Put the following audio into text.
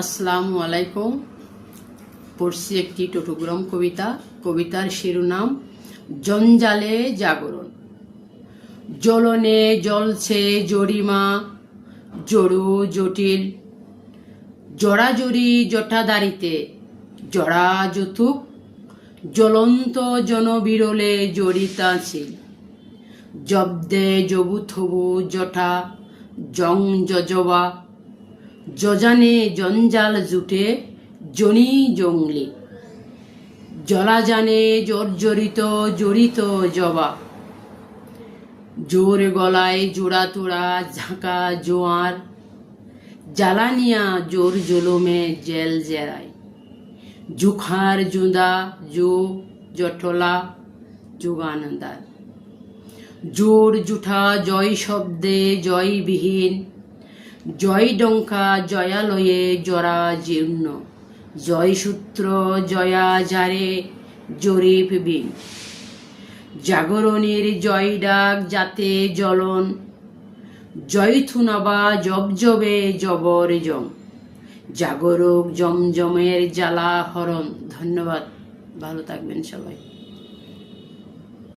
আসসালামু আলাইকুম। পড়ছি একটি টোটোগ্রাম কবিতা। কবিতার শিরোনাম, জঞ্জালে জাগরণ। জ্বলনে জ্বলছে জরিমা, জড়ু জটিল। জড়াজড়ি জটাদারিতে জড়া যতুক। জ্বলন্ত জনবিরলে জড়িতাছিল। জব্দে জবুথবু জটা, জং যজবা। যজানে জঞ্জাল জুটে জনি জংলি জলাজানে জর্জরিত, জড়িত জবা। জোর গলায় জোড়া তোড়া, ঝাঁকা জোয়ার। জ্বালানিয়া জোর জলমে জেল জেরায়। জুখার জুদা, জো জটলা যুগানন্দার জোর জুঠা জয় শব্দে জয়বিহীন। জয় ডঙ্কা জয়ালয়ে জরা জীর্ণ। জয়সূত্র জয়া জারে জরিপ বিন জাগরণের জয় ডাক যাতে জ্বলন। জয়থুনাবা জবজবে জবর জম। জাগরক জমজমের জ্বালা হরণ। ধন্যবাদ। ভালো থাকবেন সবাই।